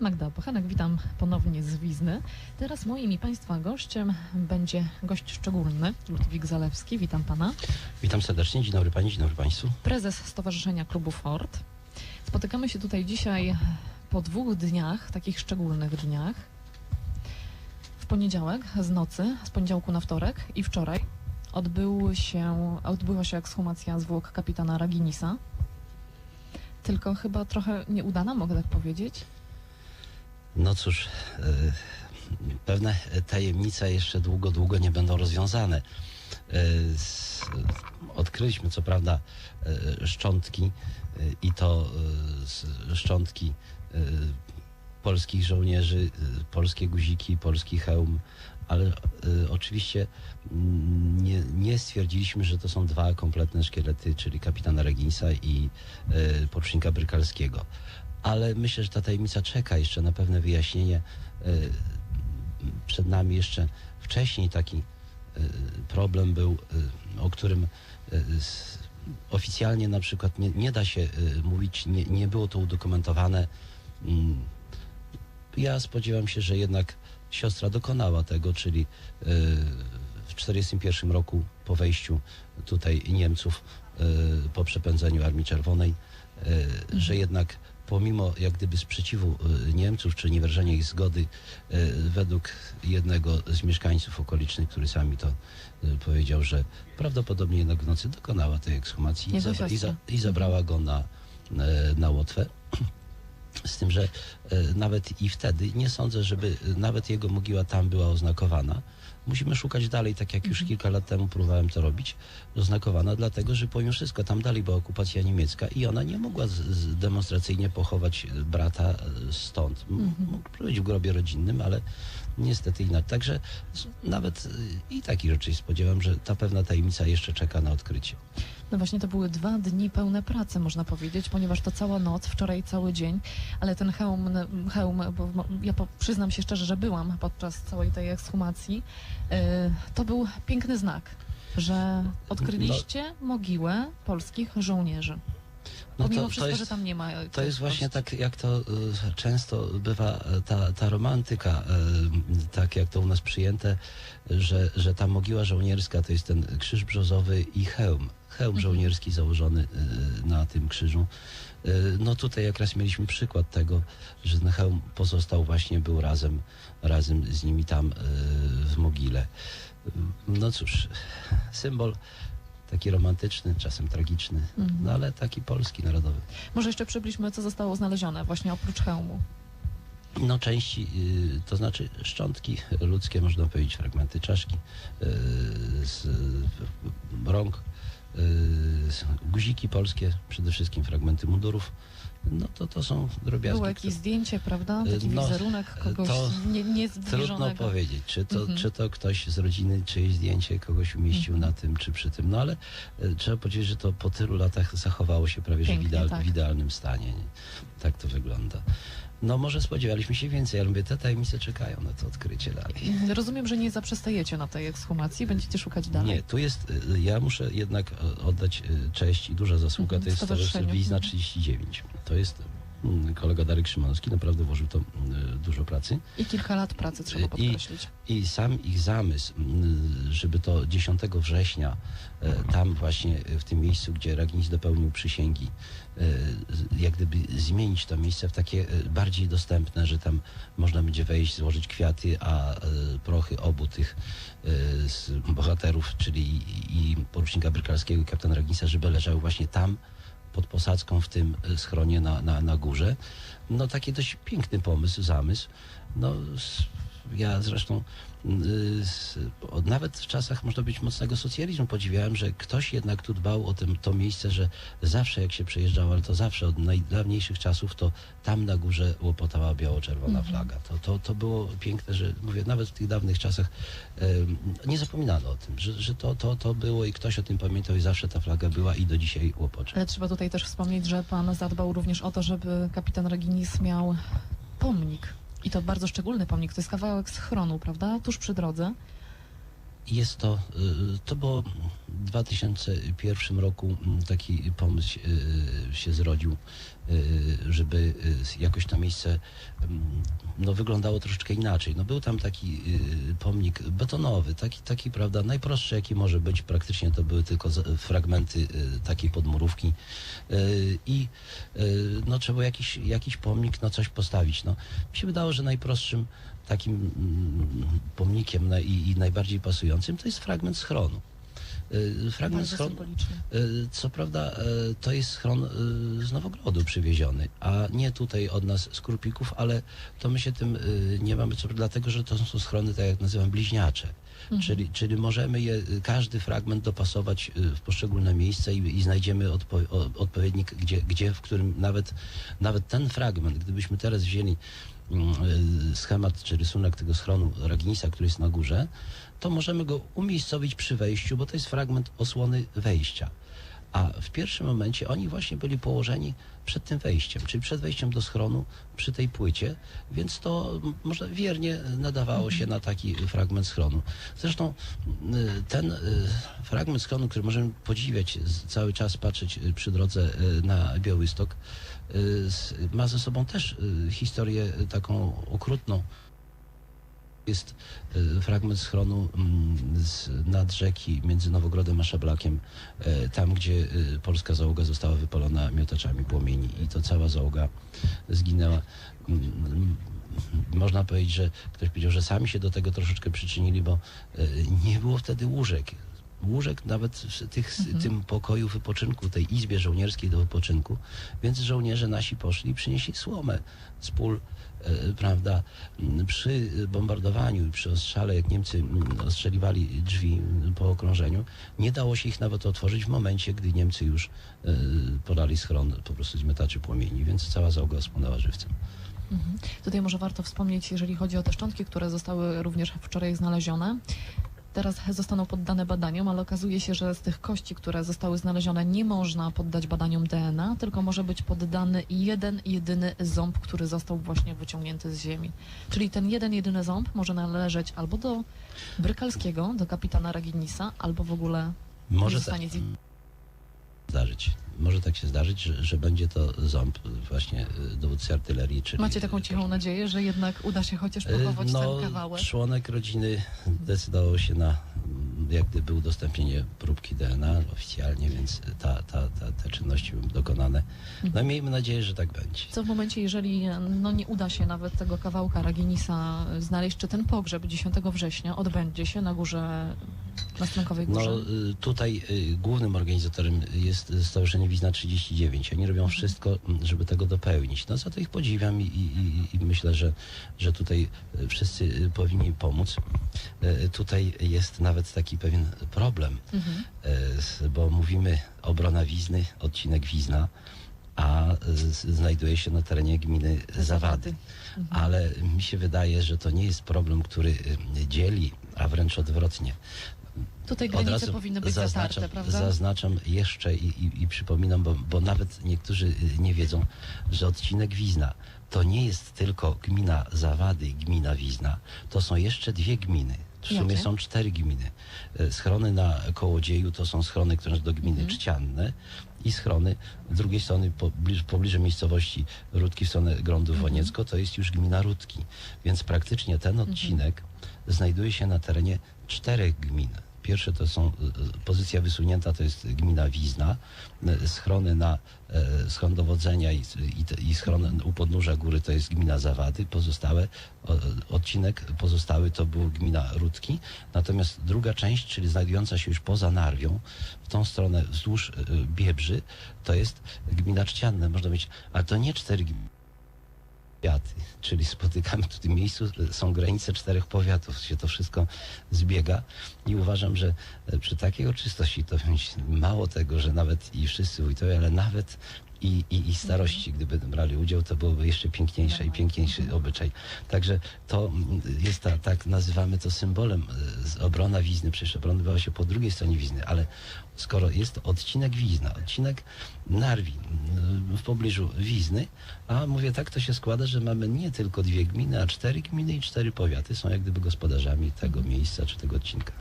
Magda Bochenek, witam ponownie z Wizny. Teraz moim i Państwa gościem będzie gość szczególny, Ludwik Zalewski. Witam Pana. Witam serdecznie, dzień dobry Pani, dzień dobry Państwu. Prezes Stowarzyszenia Klubu Ford. Spotykamy się tutaj dzisiaj po dwóch dniach, takich szczególnych dniach. W poniedziałek z nocy, z poniedziałku na wtorek i wczoraj odbył się, odbyła się ekshumacja zwłok kapitana Raginisa. Tylko chyba trochę nieudana, mogę tak powiedzieć. No cóż, e, pewne tajemnice jeszcze długo, długo nie będą rozwiązane. E, Odkryliśmy co prawda e, szczątki i to szczątki polskich żołnierzy, polskie guziki, polski hełm, ale oczywiście mm, nie, nie stwierdziliśmy, że to są dwa kompletne szkielety, czyli kapitana Reginsa i porucznika Brykalskiego. Ale myślę, że ta tajemnica czeka jeszcze na pewne wyjaśnienie. E, Przed nami jeszcze wcześniej taki e, problem był, e, o którym oficjalnie na przykład nie, nie da się mówić, nie, nie było to udokumentowane. Mm, Ja spodziewam się, że jednak siostra dokonała tego, czyli w 1941 roku po wejściu tutaj Niemców po przepędzeniu Armii Czerwonej, że jednak pomimo jak gdyby sprzeciwu e, Niemców, czy niewyrażenia ich zgody, e, według jednego z mieszkańców okolicznych, który sami to e, powiedział, że prawdopodobnie jednak w nocy dokonała tej ekshumacji i, zabra, i, za, i zabrała go na, na Łotwę. Z tym, że nawet i wtedy nie sądzę, żeby nawet jego mogiła tam była oznakowana. Musimy szukać dalej, tak jak już kilka lat temu próbowałem to robić, oznakowana, dlatego że pomimo wszystko tam dalej była okupacja niemiecka i ona nie mogła z, z demonstracyjnie pochować brata e, stąd. M- Mhm. Mógł być w grobie rodzinnym, ale niestety inaczej. Także nawet e, i takich rzeczy spodziewam, że ta pewna tajemnica jeszcze czeka na odkrycie. No właśnie to były dwa dni pełne pracy, można powiedzieć, ponieważ to cała noc, wczoraj cały dzień, ale ten hełm, hełm ja przyznam się szczerze, że byłam podczas całej tej ekshumacji, yy, to był piękny znak, że odkryliście mogiłę polskich żołnierzy. No Pomimo to- to wszystko, jest- że tam nie ma. To jest właśnie tak, jak to y, często bywa e, ta, ta romantyka, y, tak jak to u nas przyjęte, że, że ta mogiła żołnierska to jest ten krzyż brzozowy i hełm. Hełm Mhm. żołnierski założony y, na tym krzyżu. Y, No tutaj jak raz mieliśmy przykład tego, że ten hełm pozostał właśnie, był razem, razem z nimi tam y, w mogile. No cóż, symbol taki romantyczny, czasem tragiczny, Mhm. no ale taki polski, narodowy. Może jeszcze przybliżmy, co zostało znalezione właśnie oprócz hełmu. No części, to znaczy szczątki ludzkie, można powiedzieć, fragmenty czaszki, z rąk, guziki polskie, przede wszystkim fragmenty mundurów. No to to są drobiazgi. Było jakieś zdjęcie, prawda? Taki No, wizerunek kogoś to nie, nie Trudno powiedzieć, czy to, Mhm. czy to ktoś z rodziny, czyjeś zdjęcie kogoś umieścił Mhm. na tym, czy przy tym. No ale y, trzeba powiedzieć, że to po tylu latach zachowało się prawie że w, Pięknie, ideal, tak. w idealnym stanie. Nie? Tak to wygląda. No może spodziewaliśmy się więcej, ale mówię, te tajemnice czekają na to odkrycie dalej. Rozumiem, że nie zaprzestajecie na tej ekshumacji, będziecie szukać dalej. Nie, tu jest, y, ja muszę jednak y, oddać y, cześć i duża zasługa, Mhm, to jest Stowarzyszenie Mhm. 39. To jest mm, kolega Darek Szymanowski, naprawdę włożył to y, dużo pracy. I kilka lat pracy trzeba I- podkreślić. I sam ich zamysł, mm, żeby to 10 września, e, tam właśnie e, w tym miejscu, gdzie Raginis dopełnił przysięgi, e, jak gdyby zmienić to miejsce w takie e, bardziej dostępne, że tam można będzie wejść, złożyć kwiaty, a e, prochy obu tych e, bohaterów, czyli i, i porucznika Brykalskiego i kapitana Raginisa, żeby leżały właśnie tam, pod posadzką w tym e, schronie na, na, na górze. No taki dość piękny pomysł, zamysł. No, ja zresztą y, s- od- nawet w czasach, można być, mocnego socjalizmu podziwiałem, że ktoś jednak tu dbał o tym, to miejsce, że zawsze jak się przejeżdżało, ale to zawsze od najdawniejszych czasów, to tam na górze łopotała biało-czerwona Mhm. flaga. To, to, to było piękne, że mówię, nawet w tych dawnych czasach nie zapominano o tym, że, że to, to, to było i ktoś o tym pamiętał i zawsze ta flaga była i do dzisiaj łopocze. Ale trzeba tutaj też wspomnieć, że pan zadbał również o to, żeby kapitan Reginis miał pomnik. I to bardzo szczególny pomnik. To jest kawałek schronu, prawda? Tuż przy drodze. Jest to, y, to było 2001 roku mm, taki pomysł y, się zrodził, y, żeby jakoś to miejsce mm, no, wyglądało troszeczkę inaczej. No, był tam taki y, pomnik betonowy, taki, taki prawda, najprostszy jaki może być. Praktycznie to były tylko fragmenty y, takiej podmurówki y, i no, trzeba jakiś, jakiś pomnik, no coś postawić. No, mi się wydało, że najprostszym takim mm, pomnikiem i, i najbardziej pasującym to jest fragment schronu. Y, Fragment symbolicznie. y, co prawda y, to jest schron z Nowogrodu przywieziony, a nie tutaj od nas z Krupików, ale to my się tym nie mamy co, dlatego że to są schrony, tak jak nazywam, bliźniacze. Mhm. Czyli, czyli możemy je, każdy fragment dopasować w poszczególne miejsca i, i znajdziemy odpo, odpowiednik, gdzie, gdzie, w którym nawet, nawet ten fragment, gdybyśmy teraz wzięli schemat czy rysunek tego schronu Ragnisa, który jest na górze, to możemy go umiejscowić przy wejściu, bo to jest fragment osłony wejścia. A w pierwszym momencie oni właśnie byli położeni przed tym wejściem, czyli przed wejściem do schronu przy tej płycie, więc to może wiernie nadawało się na taki fragment schronu. Zresztą y, ten y, fragment schronu, który możemy podziwiać, cały czas patrzeć y, przy drodze na Białystok, ma ze sobą też historię taką okrutną. Jest y, fragment schronu mm, z, nad rzeki między Nowogrodem a Szablakiem, e, tam gdzie y, polska załoga została wypalona miotaczami płomieni i to cała załoga zginęła. Mm, Można powiedzieć, że ktoś powiedział, że sami się do tego troszeczkę przyczynili, bo e, nie było wtedy łóżek. Łóżek nawet w tych, Mhm. tym pokoju wypoczynku, tej izbie żołnierskiej do wypoczynku, więc żołnierze nasi poszli i przynieśli słomę z pól, e, prawda, m, przy bombardowaniu i przy ostrzale, jak Niemcy m, ostrzeliwali drzwi po okrążeniu, nie dało się ich nawet otworzyć w momencie, gdy Niemcy już e, podali schron po prostu z miotaczy płomieni, więc cała załoga spłonęła żywcem. Mhm. Tutaj może warto wspomnieć, jeżeli chodzi o te szczątki, które zostały również wczoraj znalezione. Teraz zostaną poddane badaniom, ale okazuje się, że z tych kości, które zostały znalezione, nie można poddać badaniom DNA, tylko może być poddany jeden, jedyny ząb, który został właśnie wyciągnięty z ziemi. Czyli ten jeden, jedyny ząb może należeć albo do Brykalskiego, do kapitana Raginisa, albo w ogóle Może zostanie z... zdarzyć. Może tak się zdarzyć, że, że będzie to ząb właśnie y, dowódcy artylerii. Czyli Macie taką cichą nadzieję, że jednak uda się chociaż Y, pochować no, ten kawałek? Członek rodziny decydował się na mm, jak gdyby udostępnienie próbki DNA oficjalnie, więc ta, ta, ta, te czynności będą dokonane. No i miejmy nadzieję, że tak będzie. Co w momencie, jeżeli no, nie uda się nawet tego kawałka Raginisa znaleźć, czy ten pogrzeb 10 września odbędzie się na górze, No y, tutaj y, głównym organizatorem jest Stowarzyszenie Wizna 39. Oni robią wszystko, m, żeby tego dopełnić. No za to ich podziwiam i, i, i myślę, że, że tutaj y, wszyscy powinni pomóc. Tutaj jest nawet taki pewien problem. Mhm. Bo mówimy obrona Wizny, odcinek Wizna, a znajduje się na terenie gminy Zawady. Mhm. Ale mi się wydaje, że to nie jest problem, który dzieli, a wręcz odwrotnie. Tutaj Od granice razu powinny być zaznaczam, zatarte, prawda? Zaznaczam jeszcze i, i, i przypominam, bo, bo nawet niektórzy y, nie wiedzą, że odcinek Wizna to nie jest tylko gmina Zawady i gmina Wizna, to są jeszcze dwie gminy. W sumie Jakie? są cztery gminy. E, Schrony na Kołodzieju to są schrony, które należą do gminy Mhm. Czcianne i schrony z drugiej strony pobliż, pobliżu miejscowości Rudki w stronę Grądów Mhm. Woniecko to jest już gmina Rudki. Więc praktycznie ten odcinek znajduje się na terenie czterech gmin. Pierwsze to są, y, pozycja wysunięta to jest gmina Wizna, y, schrony na e, schron dowodzenia i, i, i schron u podnóża góry to jest gmina Zawady, pozostałe, odcinek pozostały to był gmina Rudki, natomiast druga część, czyli znajdująca się już poza Narwią, w tą stronę wzdłuż Biebrzy, to jest gmina Czcianne, można mieć, ale to nie cztery gminy, powiaty, czyli spotykamy w tym miejscu, są granice czterech powiatów, się to wszystko zbiega. I uważam, że e, przy takiej uroczystości to mało tego, że nawet i wszyscy wójtowie, ale nawet i, i, i starości, gdyby brali udział, to byłoby jeszcze piękniejsze i piękniejszy obyczaj. Także to jest ta, tak nazywamy to symbolem e, obrona Wizny, przecież obrona odbywała się po drugiej stronie Wizny, ale skoro jest odcinek Wizna, odcinek Narwi w pobliżu Wizny, a mówię tak, to się składa, że mamy nie tylko dwie gminy, a cztery gminy i cztery powiaty są jak gdyby gospodarzami tego miejsca czy tego odcinka.